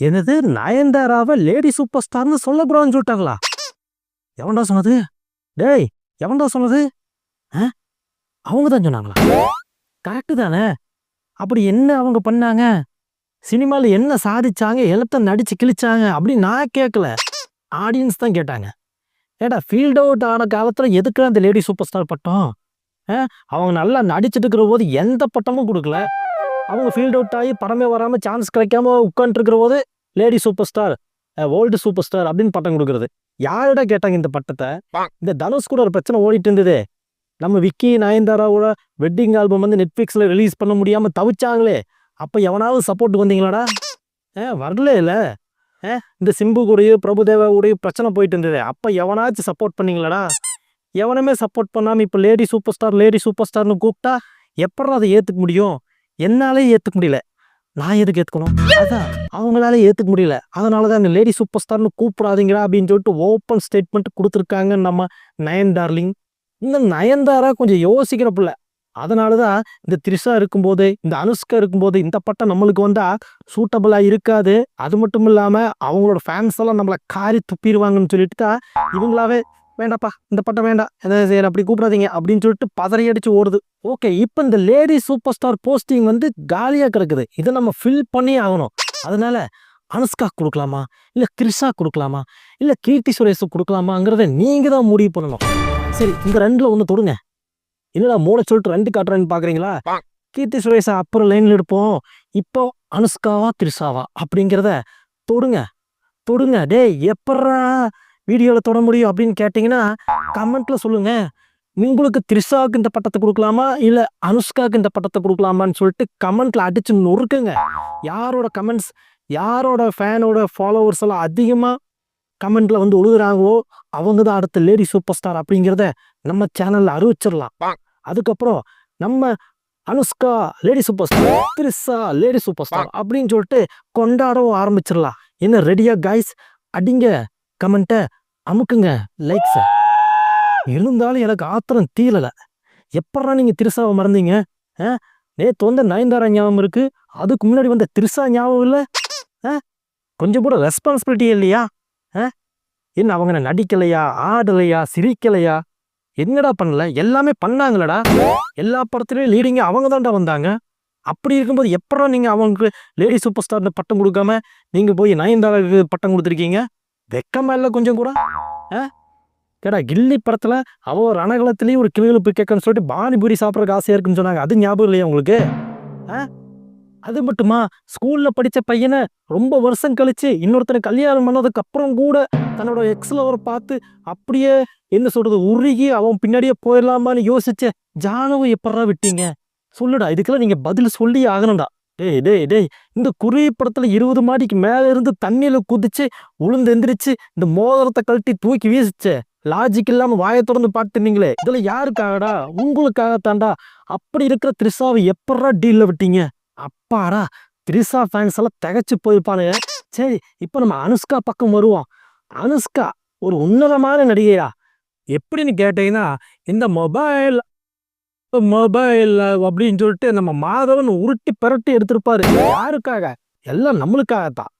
என்னது நயன்தாராவை lady super ஸ்டார்னு சொல்லக்கூடாதுன்னு சொல்லிட்டாங்களா? எவன்டா சொன்னது? டேய் எவன்டா சொன்னது? ஆ? அவங்க தான் சொன்னாங்களா? கரெக்டு தானே. அப்படி என்ன அவங்க பண்ணாங்க? சினிமாவில் என்ன சாதிச்சாங்க? எழுத்த நடிச்சு கிழிச்சாங்க? அப்படின்னு நான் கேட்கல ஆடியன்ஸ் தான் கேட்டாங்க. ஏடா ஃபீல்ட் அவுட் ஆன காலத்தில் எதுக்கு அந்த லேடி சூப்பர் ஸ்டார் பட்டம்? ஆ? அவங்க நல்லா நடிச்சிட்டு இருக்கிற போது எந்த பட்டமும் கொடுக்கல. அவங்க ஃபீல்ட் அவுட் ஆகி படமே வராமல் சான்ஸ் கிடைக்காம உட்காந்துருக்கிற போது lady super star world super star அப்படின்னு பட்டம் கொடுக்குறது. யாரிட கேட்டாங்க இந்த பட்டத்தை? இந்த தனுஷ் கூட ஒரு பிரச்சனை ஓடிட்டு இருந்தது. நம்ம விக்கி நயன்தாராவோட வெட்டிங் ஆல்பம் வந்து நெட்ஃப்ளிக்ஸில் ரிலீஸ் பண்ண முடியாமல் தவிச்சாங்களே. அப்போ எவனாவது சப்போர்ட் வந்தீங்களாடா? ஏ வரல இல்ல. ஏ இந்த சிம்பு கூடயும் பிரபுதேவா கூடயும் பிரச்சனை போயிட்டு இருந்தது. அப்போ எவனாச்சும் சப்போர்ட் பண்ணீங்களாடா? எவனுமே சப்போர்ட் பண்ணாமல் இப்போ lady super star lady super ஸ்டார்னு கூப்பிட்டா எப்பறம் அதை ஏற்றுக்க முடியும்? என்னாலே ஏற்றுக்க முடியல. நான் எதுக்கு ஏற்றுக்கணும் அதான் அவங்களால ஏற்றுக்க முடியல. அதனால தான் இந்த லேடி சூப்பர் ஸ்டார்னு கூப்பிடாதீங்களா அப்படின்னு சொல்லிட்டு ஓப்பன் ஸ்டேட்மெண்ட் கொடுத்துருக்காங்க நம்ம நயன் டார்லிங். இந்த நயன்தாரா கொஞ்சம் யோசிக்கிற பிள்ளை. அதனால தான் இந்த த்ரிஷா இருக்கும்போது இந்த அனுஷ்கா இருக்கும்போது இந்த பட்டம் நம்மளுக்கு வந்தால் சூட்டபிளாக இருக்காது. அது மட்டும் இல்லாமல் அவங்களோட ஃபேன்ஸ் எல்லாம் நம்மளை காரி துப்பிடுவாங்கன்னு சொல்லிட்டு தான் இவங்களாவே வேண்டாப்பா இந்த பட்டம் வேண்டாம். என்ன செய்யல அப்படி கூப்பிடாதீங்க அப்படின்னு சொல்லிட்டு பதறி அடிச்சு ஓடுது. ஓகே இப்போ இந்த லேடி சூப்பர் ஸ்டார் போஸ்டிங் வந்து காலியாக கிடக்குது. இதை நம்ம ஃபில் பண்ணி ஆகணும். அதனால அனுஷ்கா கொடுக்கலாமா? இல்லை த்ரிஷா கொடுக்கலாமா? இல்லை கீர்த்தி சுரேஷ் கொடுக்கலாமாங்கிறத நீங்கள் தான் முடிவு பண்ணணும். சரி இந்த ரெண்டில் ஒன்று தொடுங்க. என்னடா மூளை சொல்லிட்டு ரெண்டு காட்டுறேன்னு பார்க்குறீங்களா கீர்த்தி சுரேஷை அப்புறம் லைனில் எடுப்போம். இப்போ அனுஷ்காவா த்ரிஷாவா அப்படிங்கிறத தொடுங்க. தொடுங்க. டேய் எப்பட்றா? வீடியோவில் தொட முடியும் அப்படின்னு கேட்டிங்கன்னா கமெண்ட்டில் சொல்லுங்கள் உங்களுக்கு த்ரிஷாவுக்கு இந்த பட்டத்தை கொடுக்கலாமா? இல்லை அனுஷ்காவுக்கு இந்த பட்டத்தை கொடுக்கலாமான்னு சொல்லிட்டு கமெண்ட்டில் அடித்து நொறுக்குங்க. யாரோட கமெண்ட்ஸ் யாரோட ஃபேனோட ஃபாலோவர்ஸ் எல்லாம் அதிகமாக கமெண்ட்டில் வந்து ஒழுகுறாங்களோ அவங்க தான் அடுத்த லேடி சூப்பர் ஸ்டார் அப்படிங்கிறத நம்ம சேனலில் அறிவிச்சிடலாம். அதுக்கப்புறம் நம்ம Anushka lady super star Trisha lady super star அப்படின்னு சொல்லிட்டு கொண்டாடவும் ஆரம்பிச்சிடலாம். என்ன ரெடியாக கைஸ் அடிங்க கமெண்ட்டை அமுக்குங்க. லைக்ஸை இருந்தாலும் எனக்கு ஆத்திரம் தீரலை. எப்படா நீங்கள் திருசாவை மறந்தீங்க? ஆ? நேற்று வந்த நயன்தாரா ஞாபகம் இருக்குது அதுக்கு முன்னாடி வந்த திருசா ஞாபகம் இல்லை? ஆ? கொஞ்சம் கூட ரெஸ்பான்சிபிலிட்டி இல்லையா? ஆ? என்ன அவங்க நடிக்கலையா? ஆடலையா? சிரிக்கலையா? என்னடா பண்ணல? எல்லாமே பண்ணாங்களடா. எல்லா படத்துலையும் லீடிங்க அவங்க தான்டா வந்தாங்க. அப்படி இருக்கும்போது எப்படா நீங்கள் அவங்களுக்கு லேடி சூப்பர் ஸ்டார்னு பட்டம் கொடுக்காம நீங்கள் போய் நயன்தாராவுக்கு பட்டம் கொடுத்துருக்கீங்க? வெக்கமா இல்லை கொஞ்சம் கூட? ஆ? கேடா கில்லி படத்துல அவள் ஒரு ரணகலத்திலேயே ஒரு கிளிகள் போய் கேட்கணும்னு சொல்லிட்டு பானிபூரி சாப்பிட்றதுக்கு ஆசையாக இருக்குன்னு சொன்னாங்க. அது ஞாபகம் இல்லையா உங்களுக்கு? ஆ? அது மட்டுமா? ஸ்கூலில் படிச்ச பையனை ரொம்ப வருஷம் கழிச்சு இன்னொருத்தனை கல்யாணம் பண்ணதுக்கு அப்புறம் கூட தன்னோட எக்ஸில் அவரை பார்த்து அப்படியே என்ன சொல்றது உருகி அவன் பின்னாடியே போயிடலாமான்னு யோசிச்ச ஜானவை எப்படா விட்டீங்க? சொல்லுடா இதுக்கெல்லாம் நீங்கள் பதில் சொல்லி ஆகணும்டா. டேய் டேய் டேய் இந்த குருவி படத்தில் இருபது மாடிக்கு மேலே இருந்து தண்ணியில் குதிச்சு உளுந்து எந்திரிச்சு இந்த மோதிரத்தை கழட்டி தூக்கி வீசிச்சே. லாஜிக் இல்லாமல் வாயை திறந்து பாட்டுனீங்களே இதில் யாருக்காகடா? உங்களுக்காகத்தான்டா. அப்படி இருக்கிற த்ரிஷாவை எப்படா டீலில் விட்டீங்க? அப்பாடா த்ரிஷா ஃபேன்ஸ் எல்லாம் திகைச்சு போயிருப்பானுங்க. சரி இப்போ நம்ம அனுஷ்கா பக்கம் வருவோம். அனுஷ்கா ஒரு உன்னதமான நடிகையா எப்படின்னு கேட்டீங்கன்னா இந்த மொபைல் மொபைல் அப்படின்னு சொல்லிட்டு நம்ம மாதவன் உருட்டி பிரட்டி எடுத்திருப்பாரு. யாருக்காக? எல்லாம் நம்மளுக்காகத்தான்.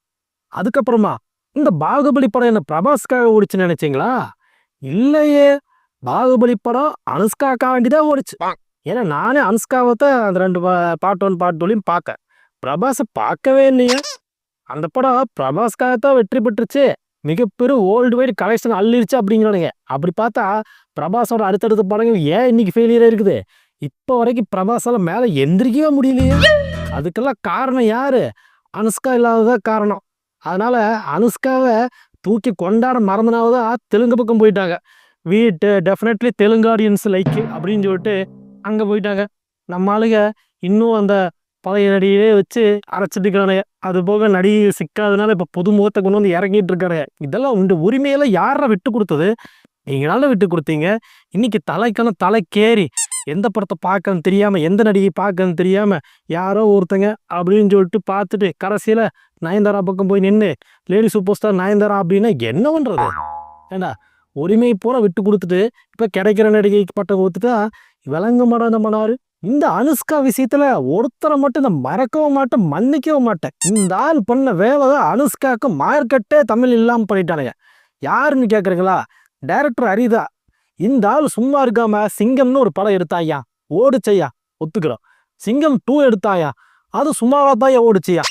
அதுக்கப்புறமா இந்த பாகுபலி படம் என்ன பிரபாஸ்க்காக ஓடிச்சு நினைச்சிங்களா? இல்லையே. பாகுபலி படம் அனுஷ்காக்கா வேண்டிதான் ஓடிச்சு. ஏன்னா நானே அனுஷ்காவை தான் அந்த ரெண்டு பாட்டு ஒன் பாட்டு ஒன்லையும் பார்க்க பிரபாஸை பார்க்கவே இல்லையே. அந்த படம் பிரபாஸ்க்காகத்தான் வெற்றி பெற்றுச்சு. மிகப்பெரும் ஓல்டு வைடு கலெக்ஷன் அள்ளிருச்சு அப்படிங்கிறானுங்க. அப்படி பார்த்தா பிரபாஸோட அடுத்தடுத்த படங்கள் ஏன் இன்னைக்கு ஃபெயிலியராக இருக்குது? இப்போ வரைக்கும் பிரபாஸால் மேலே எந்திரிக்கவே முடியலையே. அதுக்கெல்லாம் காரணம் யார்? அனுஷ்கா இல்லாததான் காரணம். அதனால் அனுஷ்காவை தூக்கி கொண்டாட மறந்தனாவதான் தெலுங்கு பக்கம் போயிட்டாங்க. வீட்டு டெஃபினெட்லி தெலுங்கு ஆடியன்ஸ் லைக்கு அப்படின்னு சொல்லிட்டு அங்கே போயிட்டாங்க. நம்ம ஆளுங்க இன்னும் அந்த பழைய நடிகையே வச்சு அரைச்சிட்டுக்கிறானுங்க அது போக நடிகை சிக்காதனால இப்போ புது முகத்தை கொண்டு வந்து இறங்கிட்டு இருக்காரு இதெல்லாம் உண்டு. உரிமையெல்லாம் யாரை விட்டு கொடுத்தது? நீங்களால விட்டு கொடுத்தீங்க? இன்னைக்கு தலைக்கான தலைக்கேறி எந்த படத்தை பார்க்கன்னு தெரியாமல் எந்த நடிகை பார்க்கன்னு தெரியாமல் யாரோ ஒருத்தங்க அப்படின்னு சொல்லிட்டு பார்த்துட்டு கடைசியில் நயன்தாரா பக்கம் போய் நின்று லேடி சூப்பர் ஸ்டார் நயன்தாரா அப்படின்னா என்ன பண்ணுறது ஏண்டா உரிமை பூரா விட்டு கொடுத்துட்டு இப்போ கிடைக்கிற நடிகைக்கு பட்டம் கொடுத்துட்டா விளங்க மாட்டா நம்ம நாடு. இந்த அனுஷ்கா விஷயத்துல ஒருத்தரை மட்டும் நான் மறக்கவும் மாட்டேன் மன்னிக்கவும் மாட்டேன். இந்த ஆள் பண்ண வேலை அனுஷ்காவுக்கு மார்க்கெட்டே தமிழ் இல்லாமல் பண்ணிட்டானுங்க. யாருன்னு கேட்குறீங்களா டைரக்டர் அரிதா இந்த ஆள் சும்மா இருக்காம சிங்கம்னு ஒரு படம் எடுத்தாயா? ஓடுச்சையா? ஒத்துக்கிறோம். சிங்கம் டூ எடுத்தாயா? அது சும்மாவா தான் ஓடுச்சியா?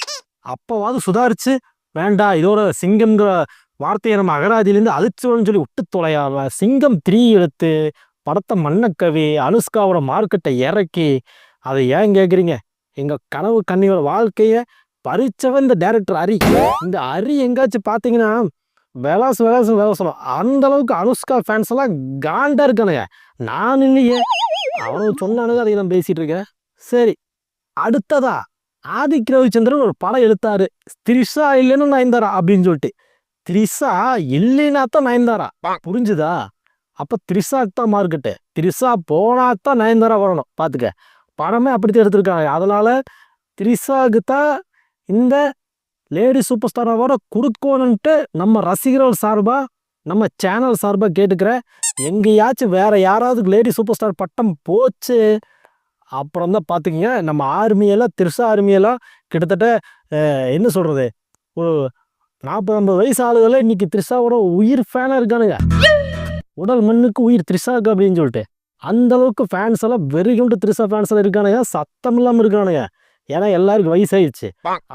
அப்போவாது சுதாரிச்சு வேண்டாம் இதோட சிங்கம்ங்கிற வார்த்தையை நம்ம அகராதியிலேருந்து அழிச்சோன்னு சொல்லி விட்டு தொலையாம சிங்கம் த்ரீ எடுத்து படத்தை மண்ணக்கவி அனுஷ்காவோட மார்க்கெட்டை இறக்கி அதை ஏன் கேட்குறீங்க எங்கள் கனவு கண்ணியோட வாழ்க்கையை பறிச்சவன் இந்த டேரக்டர் அரி. இந்த அரி எங்காச்சும் பார்த்தீங்கன்னா விளாசு விளாசு விளாசணும் அந்த அளவுக்கு அனுஷ்கா ஃபேன்ஸ் எல்லாம் காண்டா இருக்கானுங்க. நான் இல்லையே. அவனுக்கு சொன்னானுங்க அதை நான் பேசிட்டு இருக்கேன். சரி அடுத்ததா? ஆதிக் ரவிச்சந்திரன் ஒரு படம் எடுத்தாரு. த்ரிஷா இல்லைன்னு நயன்தாரா அப்படின்னு சொல்லிட்டு. த்ரிஷா இல்லைன்னா தான் நயன்தாரா. புரிஞ்சுதா? அப்போ த்ரிஷாக்கு தான் மார்க்கெட்டு த்ரிஷா போனா தான் நயன்தாரா வரணும். பார்த்துக்க படமே அப்படித்தான் எடுத்திருக்காங்க. அதனால் த்ரிஷாவுக்கு தான் இந்த லேடி சூப்பர் ஸ்டாரை வர கொடுக்கணுன்ட்டு நம்ம ரசிகர்கள் சார்பாக நம்ம சேனல் சார்பாக கேட்டுக்கிறேன் எங்கேயாச்சும் வேறு யாராவது லேடி சூப்பர் ஸ்டார் பட்டம் போச்சு அப்புறம் தான் பார்த்துக்கிங்க நம்ம ஆர்மியெல்லாம் திருசா ஆர்மியெல்லாம் கிட்டத்தட்ட என்ன சொல்கிறது ஒரு நாற்பது ஐம்பது வயசு ஆளுகளே இன்றைக்கி த்ரிஷாவோட உயிர் ஃபேனாக இருக்கானுங்க. உடல் மண்ணுக்கு உயிர் த்ரிஷாக்கு அப்படின்னு சொல்லிட்டு. அந்த அளவுக்கு ஃபேன்ஸ் எல்லாம் வெறி கொண்டு த்ரிஷா ஃபேன்ஸ் எல்லாம் இருக்கானுங்க. சத்தம் இல்லாமல் இருக்கானுங்க. ஏன்னா எல்லாருக்கும் வயசாயிடுச்சு.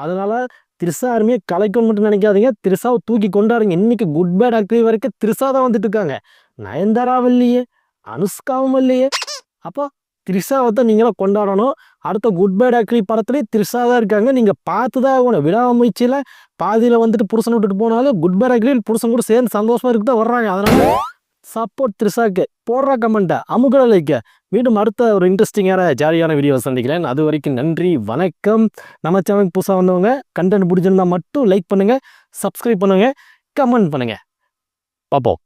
அதனால த்ரிஷா ஆர்மியை கலைக்கணும் மட்டும் நினைக்காதீங்க. த்ரிஷாவை தூக்கி கொண்டாடுங்க இன்னைக்கு குட் பேட் ஆக்டிவ் வரைக்கும் த்ரிஷா தான் வந்துட்டு இருக்காங்க. நயன்தாராவும் இல்லையே அனுஷ்காவும் இல்லையே அப்போ த்ரிஷாவை தான் நீங்களும் கொண்டாடணும். அடுத்த குட் பேட் ஆக்டிவ் படத்துலேயே த்ரிஷா தான் இருக்காங்க. நீங்கள் பார்த்து தான் ஆகணும். விடாமுயற்சியில் பாதியில் வந்துட்டு புருஷன் விட்டுட்டு போனாலும் குட் பேட் ஆக்டிவ் புருஷன் கூட சேர்ந்து சந்தோஷமா இருக்கு தான் வர்றாங்க. அதனால சப்போர்ட் த்ரிஷாக்கு போடுற கமெண்ட்டை அமுகல லைக்க மீண்டும் அடுத்த ஒரு இன்ட்ரெஸ்டிங்கான ஜாலியான வீடியோவை சந்திக்கிறேன். அது வரைக்கும் நன்றி வணக்கம். நம்ம சேனலுக்கு புதுசாக வந்தவங்க கண்டென்ட் பிடிச்சிருந்தா மட்டும் லைக் பண்ணுங்கள் சப்ஸ்கிரைப் பண்ணுங்க கமெண்ட் பண்ணுங்கள் பார்ப்போம்